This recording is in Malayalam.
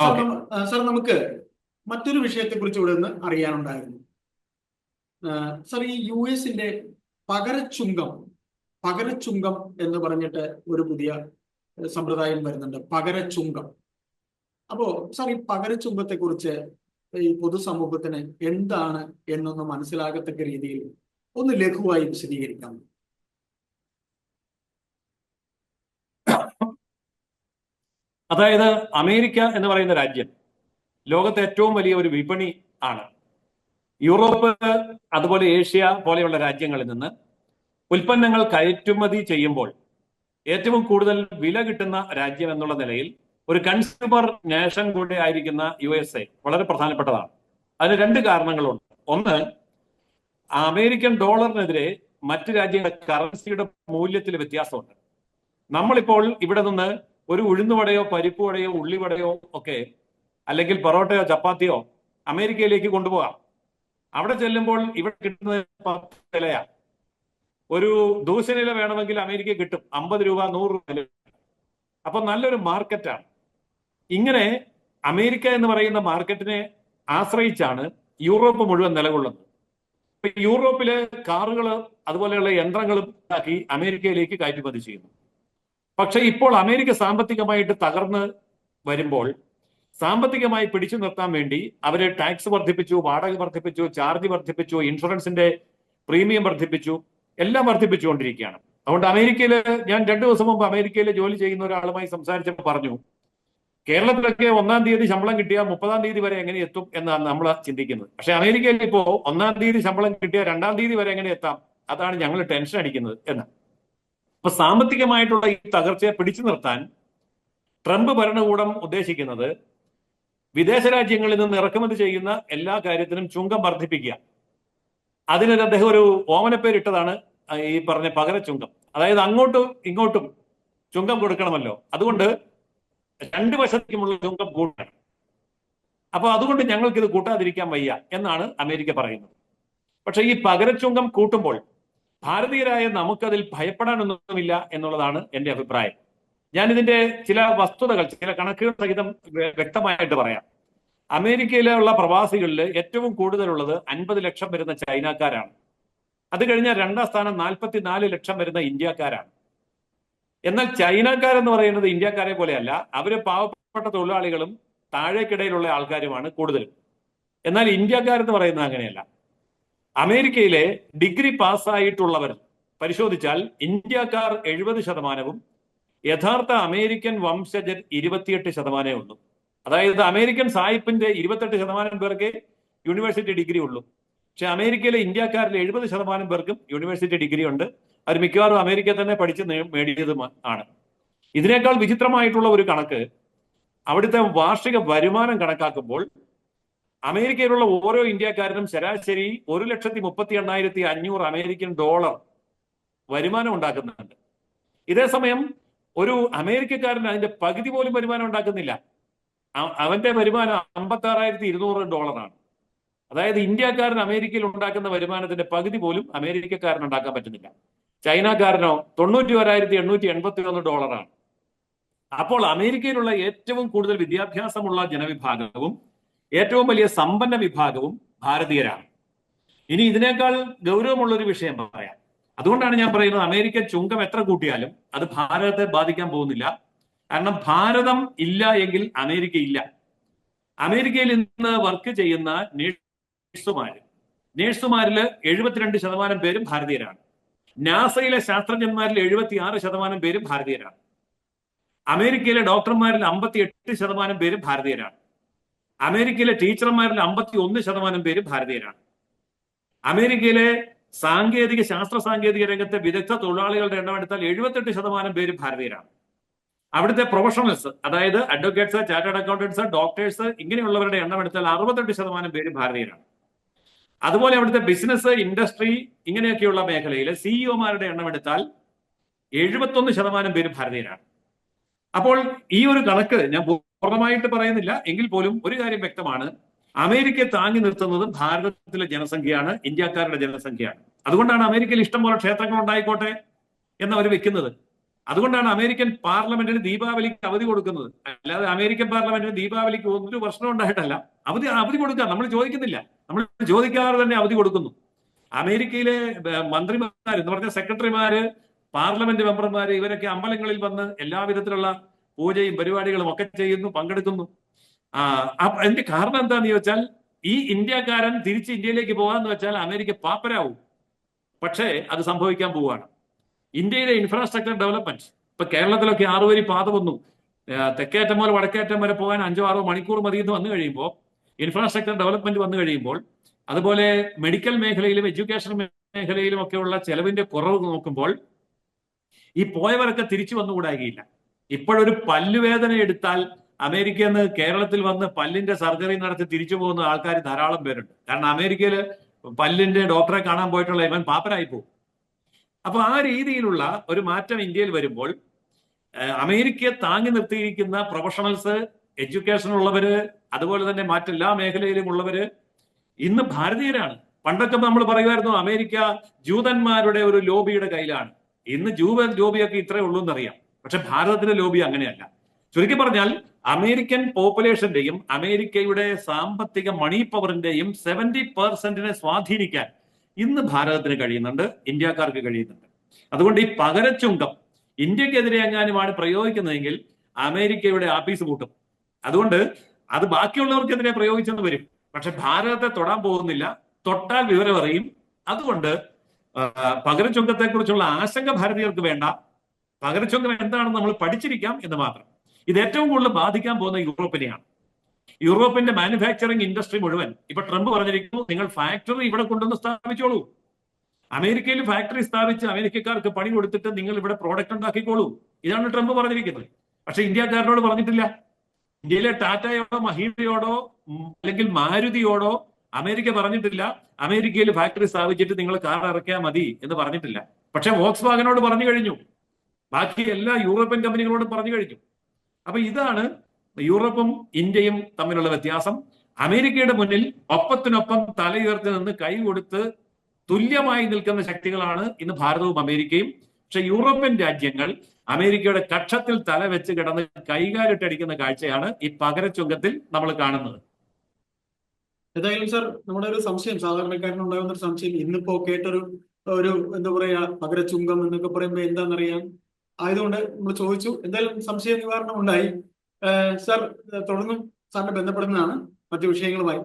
സാർ നമുക്ക് മറ്റൊരു വിഷയത്തെ കുറിച്ച് ഇവിടെ നിന്ന് അറിയാനുണ്ടായിരുന്നു. സർ ഈ യു എസിന്റെ പകരച്ചുങ്കം പകരച്ചുങ്കം എന്ന് പറഞ്ഞിട്ട് ഒരു പുതിയ സമ്പ്രദായം വരുന്നുണ്ട്. പകരച്ചുങ്കം. അപ്പോ സർ ഈ പകരച്ചുങ്കത്തെ കുറിച്ച് ഈ പൊതുസമൂഹത്തിന് എന്താണ് എന്നൊന്ന് മനസ്സിലാകത്തക്ക രീതിയിൽ ഒന്ന് ലഘുവായി വിശദീകരിക്കാം. അതായത് അമേരിക്ക എന്ന് പറയുന്ന രാജ്യം ലോകത്തെ ഏറ്റവും വലിയ ഒരു വിപണി ആണ്. യൂറോപ്പ് അതുപോലെ ഏഷ്യ പോലെയുള്ള രാജ്യങ്ങളിൽ നിന്ന് ഉൽപ്പന്നങ്ങൾ കയറ്റുമതി ചെയ്യുമ്പോൾ ഏറ്റവും കൂടുതൽ വില കിട്ടുന്ന രാജ്യം എന്നുള്ള നിലയിൽ ഒരു കൺസ്യൂമർ നേഷൻ കൂടെ ആയിരിക്കുന്ന യു എസ് എ വളരെ പ്രധാനപ്പെട്ടതാണ്. അതിന് രണ്ട് കാരണങ്ങളുണ്ട്. ഒന്ന് അമേരിക്കൻ ഡോളറിനെതിരെ മറ്റ് രാജ്യങ്ങളുടെ കറൻസിയുടെ മൂല്യത്തിൽ വ്യത്യാസമുണ്ട്. നമ്മളിപ്പോൾ ഇവിടെ നിന്ന് ഒരു ഉഴുന്നുവടയോ പരിപ്പുവടയോ ഉള്ളിവടയോ ഒക്കെ അല്ലെങ്കിൽ പൊറോട്ടയോ ചപ്പാത്തിയോ അമേരിക്കയിലേക്ക് കൊണ്ടുപോകാം. അവിടെ ചെല്ലുമ്പോൾ ഇവിടെ കിട്ടുന്നത് പത്ത് വിലയാ. ഒരു ദൂശനില വേണമെങ്കിൽ അമേരിക്ക കിട്ടും. അമ്പത് രൂപ നൂറ് രൂപ. അപ്പൊ നല്ലൊരു മാർക്കറ്റാണ്. ഇങ്ങനെ അമേരിക്ക എന്ന് പറയുന്ന മാർക്കറ്റിനെ ആശ്രയിച്ചാണ് യൂറോപ്പ് മുഴുവൻ നിലകൊള്ളുന്നത്. യൂറോപ്പിൽ കാറുകൾ അതുപോലെയുള്ള യന്ത്രങ്ങളും ഉണ്ടാക്കി അമേരിക്കയിലേക്ക് കയറ്റുമതി ചെയ്യുന്നു. പക്ഷെ ഇപ്പോൾ അമേരിക്ക സാമ്പത്തികമായിട്ട് തകർന്ന് വരുമ്പോൾ സാമ്പത്തികമായി പിടിച്ചു നിർത്താൻ വേണ്ടി അവർ ടാക്സ് വർദ്ധിപ്പിച്ചു വാടക വർദ്ധിപ്പിച്ചു ചാർജ് വർദ്ധിപ്പിച്ചു ഇൻഷുറൻസിന്റെ പ്രീമിയം വർദ്ധിപ്പിച്ചു എല്ലാം വർദ്ധിപ്പിച്ചുകൊണ്ടിരിക്കുകയാണ്. അതുകൊണ്ട് അമേരിക്കയിൽ ഞാൻ രണ്ടു ദിവസം മുമ്പ് അമേരിക്കയിൽ ജോലി ചെയ്യുന്ന ഒരാളുമായി സംസാരിച്ചപ്പോൾ പറഞ്ഞു കേരളത്തിലൊക്കെ ഒന്നാം തീയതി ശമ്പളം കിട്ടിയാൽ മുപ്പതാം തീയതി വരെ എങ്ങനെ എത്തും എന്നാണ് നമ്മൾ ചിന്തിക്കുന്നത്. പക്ഷെ അമേരിക്കയിൽ ഇപ്പോ ഒന്നാം തീയതി ശമ്പളം കിട്ടിയാൽ രണ്ടാം തീയതി വരെ എങ്ങനെ എത്താം? അതാണ് ഞങ്ങൾ ടെൻഷൻ അടിക്കുന്നത് എന്ന് അപ്പൊ സാമ്പത്തികമായിട്ടുള്ള ഈ തകർച്ചയെ പിടിച്ചു നിർത്താൻ ട്രംപ് ഭരണകൂടം ഉദ്ദേശിക്കുന്നത് വിദേശ രാജ്യങ്ങളിൽ നിന്ന് ഇറക്കുമതി ചെയ്യുന്ന എല്ലാ കാര്യത്തിനും ചുങ്കം വർദ്ധിപ്പിക്കുക. അതിനൊരു അദ്ദേഹം ഒരു ഓമനപ്പേരിട്ടതാണ് ഈ പറഞ്ഞ പകര ചുങ്കം അതായത് അങ്ങോട്ടും ഇങ്ങോട്ടും ചുങ്കം കൊടുക്കണമല്ലോ. അതുകൊണ്ട് രണ്ട് വശത്തേക്കുമുള്ള ചുങ്കം കൂട്ടണം. അപ്പോൾ അതുകൊണ്ട് ഞങ്ങൾക്ക് ഇത് കൂട്ടാതിരിക്കാൻ വയ്യ എന്നാണ് അമേരിക്ക പറയുന്നത്. പക്ഷേ ഈ പകരച്ചുങ്കം കൂട്ടുമ്പോൾ ഭാരതീയരായ നമുക്കതിൽ ഭയപ്പെടാനൊന്നുമില്ല എന്നുള്ളതാണ് എന്റെ അഭിപ്രായം. ഞാൻ ഇതിന്റെ ചില വസ്തുതകൾ ചില കണക്കുകൾ സഹിതം വ്യക്തമായിട്ട് പറയാം. അമേരിക്കയിലുള്ള പ്രവാസികളിൽ ഏറ്റവും കൂടുതലുള്ളത് അൻപത് ലക്ഷം വരുന്ന ചൈനക്കാരാണ്. അത് കഴിഞ്ഞാൽ രണ്ടാം സ്ഥാനം നാൽപ്പത്തിനാല് ലക്ഷം വരുന്ന ഇന്ത്യക്കാരാണ്. എന്നാൽ ചൈനക്കാരെന്ന് പറയുന്നത് ഇന്ത്യക്കാരെ പോലെയല്ല അവർ പാവപ്പെട്ട തൊഴിലാളികളും താഴേക്കിടയിലുള്ള ആൾക്കാരുമാണ് കൂടുതലും. എന്നാൽ ഇന്ത്യക്കാരെന്ന് പറയുന്നത് അങ്ങനെയല്ല. അമേരിക്കയിലെ ഡിഗ്രി പാസ്സായിട്ടുള്ളവർ പരിശോധിച്ചാൽ ഇന്ത്യക്കാർ എഴുപത് ശതമാനവും യഥാർത്ഥ അമേരിക്കൻ വംശജർ ഇരുപത്തിയെട്ട് ശതമാനമേ ഉള്ളൂ. അതായത് അമേരിക്കൻ സായിപ്പിന്റെ ഇരുപത്തെട്ട് ശതമാനം പേർക്ക് യൂണിവേഴ്സിറ്റി ഡിഗ്രി ഉള്ളൂ. പക്ഷെ അമേരിക്കയിലെ ഇന്ത്യക്കാരിൽ എഴുപത് ശതമാനം പേർക്കും യൂണിവേഴ്സിറ്റി ഡിഗ്രി ഉണ്ട്. അവർ മിക്കവാറും അമേരിക്ക തന്നെ പഠിച്ച് നേടിയത് ആണ്. ഇതിനേക്കാൾ വിചിത്രമായിട്ടുള്ള ഒരു കണക്ക് അവിടുത്തെ വാർഷിക വരുമാനം കണക്കാക്കുമ്പോൾ അമേരിക്കയിലുള്ള ഓരോ ഇന്ത്യക്കാരനും ശരാശരി ഒരു ലക്ഷത്തി മുപ്പത്തി എണ്ണായിരത്തി അഞ്ഞൂറ് അമേരിക്കൻ ഡോളർ വരുമാനം ഉണ്ടാക്കുന്നുണ്ട്. ഇതേ സമയം ഒരു അമേരിക്കക്കാരൻ അതിന്റെ പകുതി പോലും വരുമാനം ഉണ്ടാക്കുന്നില്ല. അവന്റെ വരുമാനം അമ്പത്തി ആറായിരത്തി ഇരുന്നൂറ് ഡോളറാണ്. അതായത് ഇന്ത്യക്കാരൻ അമേരിക്കയിൽ ഉണ്ടാക്കുന്ന വരുമാനത്തിന്റെ പകുതി പോലും അമേരിക്കക്കാരൻ ഉണ്ടാക്കാൻ പറ്റുന്നില്ല. ചൈനക്കാരനോ തൊണ്ണൂറ്റി ഒരായിരത്തി എണ്ണൂറ്റി എൺപത്തി ഒന്ന് ഡോളറാണ്. അപ്പോൾ അമേരിക്കയിലുള്ള ഏറ്റവും കൂടുതൽ വിദ്യാഭ്യാസമുള്ള ജനവിഭാഗവും ഏറ്റവും വലിയ സമ്പന്ന വിഭാഗവും ഭാരതീയരാണ്. ഇനി ഇതിനേക്കാൾ ഗൗരവമുള്ള ഒരു വിഷയം പറയാം. അതുകൊണ്ടാണ് ഞാൻ പറയുന്നത് അമേരിക്ക ചുങ്കം എത്ര കൂട്ടിയാലും അത് ഭാരതത്തെ ബാധിക്കാൻ പോകുന്നില്ല. കാരണം ഭാരതം ഇല്ല എങ്കിൽ അമേരിക്ക ഇല്ല. അമേരിക്കയിൽ ഇന്ന് വർക്ക് ചെയ്യുന്ന നേഴ്സുമാര് നേഴ്സുമാരിൽ എഴുപത്തിരണ്ട് ശതമാനം പേരും ഭാരതീയരാണ്. നാസയിലെ ശാസ്ത്രജ്ഞന്മാരിൽ എഴുപത്തി ആറ് ശതമാനം പേരും ഭാരതീയരാണ്. അമേരിക്കയിലെ ഡോക്ടർമാരിൽ അമ്പത്തി എട്ട് ശതമാനം പേരും ഭാരതീയരാണ്. അമേരിക്കയിലെ ടീച്ചർമാരിൽ അമ്പത്തി ഒന്ന് ശതമാനം പേര് ഭാരതീയരാണ്. അമേരിക്കയിലെ സാങ്കേതിക ശാസ്ത്ര സാങ്കേതിക രംഗത്തെ വിദഗ്ധ തൊഴിലാളികളുടെ എണ്ണം എടുത്താൽ എഴുപത്തെട്ട് ശതമാനം പേര് ഭാരതീയരാണ്. അവിടുത്തെ പ്രൊഫഷണൽസ് അതായത് അഡ്വക്കേറ്റ്സ് ചാർട്ടേഡ് അക്കൗണ്ടൻസ് ഡോക്ടേഴ്സ് ഇങ്ങനെയുള്ളവരുടെ എണ്ണം എടുത്താൽ അറുപത്തെട്ട് ശതമാനം പേര് ഭാരതീയരാണ്. അതുപോലെ അവിടുത്തെ ബിസിനസ് ഇൻഡസ്ട്രി ഇങ്ങനെയൊക്കെയുള്ള മേഖലയിൽ സിഇഒമാരുടെ എണ്ണം എടുത്താൽ എഴുപത്തൊന്ന് ശതമാനം പേര് ഭാരതീയരാണ്. അപ്പോൾ ഈ ഒരു കണക്ക് ഞാൻ പൂർണമായിട്ട് പറയുന്നില്ല. എങ്കിൽ പോലും ഒരു കാര്യം വ്യക്തമാണ്. അമേരിക്കയെ താങ്ങി നിർത്തുന്നത് ഭാരതത്തിലെ ജനസംഖ്യയാണ് ഇന്ത്യക്കാരുടെ ജനസംഖ്യയാണ്. അതുകൊണ്ടാണ് അമേരിക്കയിൽ ഇഷ്ടം പോലെ ക്ഷേത്രങ്ങൾ ഉണ്ടായിക്കോട്ടെ എന്ന് അവർ വെക്കുന്നത്. അതുകൊണ്ടാണ് അമേരിക്കൻ പാർലമെന്റിന് ദീപാവലിക്ക് അവധി കൊടുക്കുന്നത്. അല്ലാതെ അമേരിക്കൻ പാർലമെന്റിന് ദീപാവലിക്ക് ഒരു പ്രശ്നം ഉണ്ടായിട്ടല്ല. അവധി അവധി കൊടുക്കുക നമ്മൾ ചോദിക്കുന്നില്ല. നമ്മൾ ചോദിക്കാതെ തന്നെ അവധി കൊടുക്കുന്നു. അമേരിക്കയിലെ മന്ത്രിമാർ എന്ന് പറഞ്ഞ സെക്രട്ടറിമാര് പാർലമെന്റ് മെമ്പർമാര് ഇവരൊക്കെ അമ്പലങ്ങളിൽ വന്ന് എല്ലാവിധത്തിലുള്ള പൂജയും പരിപാടികളും ഒക്കെ ചെയ്യുന്നു പങ്കെടുക്കുന്നു. ആ അതിന്റെ കാരണം എന്താന്ന് ചോദിച്ചാൽ ഈ ഇന്ത്യക്കാരൻ തിരിച്ച് ഇന്ത്യയിലേക്ക് പോകാന്ന് വെച്ചാൽ അമേരിക്ക പാപ്പരാവും. പക്ഷേ അത് സംഭവിക്കാൻ പോവുകയാണ്. ഇന്ത്യയിലെ ഇൻഫ്രാസ്ട്രക്ചർ ഡെവലപ്മെന്റ് ഇപ്പൊ കേരളത്തിലൊക്കെ ആറുവരി പാത വന്നു. തെക്കേറ്റം മുതൽ വടക്കേറ്റം വരെ പോകാൻ അഞ്ചോ ആറോ മണിക്കൂർ മതി എന്ന് വന്നു കഴിയുമ്പോൾ ഇൻഫ്രാസ്ട്രക്ചർ ഡെവലപ്മെന്റ് വന്നു കഴിയുമ്പോൾ അതുപോലെ മെഡിക്കൽ മേഖലയിലും എഡ്യൂക്കേഷൻ മേഖലയിലും ഒക്കെയുള്ള ചെലവിന്റെ കുറവ് നോക്കുമ്പോൾ ഈ പോയവരൊക്കെ തിരിച്ചു വന്നുകൂടായികയില്ല. ഇപ്പോഴൊരു പല്ലുവേദന എടുത്താൽ അമേരിക്കയിൽ നിന്ന് കേരളത്തിൽ വന്ന് പല്ലിന്റെ സർജറി നടത്തി തിരിച്ചു പോകുന്ന ആൾക്കാർ ധാരാളം പേരുണ്ട്. കാരണം അമേരിക്കയിൽ പല്ലിന്റെ ഡോക്ടറെ കാണാൻ പോയിട്ടുള്ള ഇവൻ പാപ്പരായി പോകും. അപ്പൊ ആ രീതിയിലുള്ള ഒരു മാറ്റം ഇന്ത്യയിൽ വരുമ്പോൾ അമേരിക്കയെ താങ്ങി നിർത്തിയിരിക്കുന്ന പ്രൊഫഷണൽസ് എഡ്യൂക്കേഷൻ ഉള്ളവര് അതുപോലെ തന്നെ മറ്റെല്ലാ മേഖലയിലും ഉള്ളവര് ഇന്ന് ഭാരതീയരാണ്. പണ്ടൊക്കെ നമ്മൾ പറയുമായിരുന്നു അമേരിക്ക ജൂതന്മാരുടെ ഒരു ലോബിയുടെ കയ്യിലാണ്. ഇന്ന് ജൂവൻ ലോബിയൊക്കെ ഇത്രയേ ഉള്ളൂ എന്നറിയാം. പക്ഷെ ഭാരതത്തിന്റെ ലോബി അങ്ങനെയല്ല. ചുരുക്കി പറഞ്ഞാൽ അമേരിക്കൻ പോപ്പുലേഷന്റെയും അമേരിക്കയുടെ സാമ്പത്തിക മണി പവറിന്റെയും സെവന്റി പെർസെന്റിനെ സ്വാധീനിക്കാൻ ഇന്ന് ഭാരതത്തിന് കഴിയുന്നുണ്ട് ഇന്ത്യക്കാർക്ക് കഴിയുന്നുണ്ട്. അതുകൊണ്ട് ഈ പകരച്ചുങ്കം ഇന്ത്യക്കെതിരെ എങ്ങാനുമാണ് പ്രയോഗിക്കുന്നതെങ്കിൽ അമേരിക്കയുടെ ആഫീസ് കൂട്ടും. അതുകൊണ്ട് അത് ബാക്കിയുള്ളവർക്കെതിരെ പ്രയോഗിച്ചെന്ന് വരും. പക്ഷെ ഭാരതത്തെ തൊടാൻ പോകുന്നില്ല തൊട്ടാൽ വിവരം അറിയും. അതുകൊണ്ട് ആ, പകരച്ചുങ്കത്തെ കുറിച്ചുള്ള ആശങ്ക ഭാരതീയർക്ക് വേണ്ട പകരച്ചുങ്കം എന്താണെന്ന് നമ്മൾ പഠിച്ചിരിക്കാം എന്ന് മാത്രം. ഇത് ഏറ്റവും കൂടുതൽ ബാധിക്കാൻ പോകുന്ന യൂറോപ്പിനെയാണ്. യൂറോപ്പിന്റെ മാനുഫാക്ചറിംഗ് ഇൻഡസ്ട്രി മുഴുവൻ ഇപ്പൊ ട്രംപ് പറഞ്ഞിരിക്കുന്നു നിങ്ങൾ ഫാക്ടറി ഇവിടെ കൊണ്ടുവന്ന് സ്ഥാപിച്ചോളൂ. അമേരിക്കയിൽ ഫാക്ടറി സ്ഥാപിച്ച് അമേരിക്കക്കാർക്ക് പണി കൊടുത്തിട്ട് നിങ്ങൾ ഇവിടെ പ്രോഡക്റ്റ് ഉണ്ടാക്കിക്കോളൂ. ഇതാണ് ട്രംപ് പറഞ്ഞിരിക്കുന്നത്. പക്ഷെ ഇന്ത്യക്കാരനോട് പറഞ്ഞിട്ടില്ല. ഇന്ത്യയിലെ ടാറ്റയോടോ മഹീന്ദ്രയോടോ അല്ലെങ്കിൽ മാരുതിയോടോ അമേരിക്ക പറഞ്ഞിട്ടില്ല. അമേരിക്കയിൽ ഫാക്ടറി സ്ഥാപിച്ചിട്ട് നിങ്ങൾ കാർ ഇറക്കിയാൽ മതി എന്ന് പറഞ്ഞിട്ടില്ല. പക്ഷെ വോക്സ് വാഗനോട് പറഞ്ഞു കഴിഞ്ഞു. ബാക്കി എല്ലാ യൂറോപ്യൻ കമ്പനികളോടും പറഞ്ഞു കഴിഞ്ഞു. അപ്പൊ ഇതാണ് യൂറോപ്പും ഇന്ത്യയും തമ്മിലുള്ള വ്യത്യാസം. അമേരിക്കയുടെ മുന്നിൽ ഒപ്പത്തിനൊപ്പം തലയുയർത്തി നിന്ന് കൈ കൊടുത്ത് തുല്യമായി നിൽക്കുന്ന ശക്തികളാണ് ഇന്ന് ഭാരതവും അമേരിക്കയും. പക്ഷെ യൂറോപ്യൻ രാജ്യങ്ങൾ അമേരിക്കയുടെ കക്ഷത്തിൽ തല വെച്ച് കിടന്ന് കൈകാലിട്ടടിക്കുന്ന കാഴ്ചയാണ് ഈ പകരച്ചുങ്കത്തിൽ നമ്മൾ കാണുന്നത്. ഏതായാലും സാർ നമ്മുടെ ഒരു സംശയം സാധാരണക്കാരനുണ്ടാകുന്ന ഒരു സംശയം ഇന്നിപ്പോ കേട്ടൊരു ഒരു എന്താ പറയാ പകരച്ചുങ്കം എന്നൊക്കെ പറയുമ്പോ എന്താണെന്നറിയാം ആയതുകൊണ്ട് നമ്മൾ ചോദിച്ചു എന്തായാലും സംശയ നിവാരണം ഉണ്ടായി. സാർ തുടർന്നും സാറിനെ ബന്ധപ്പെടുന്നതാണ് മറ്റു വിഷയങ്ങളുമായി.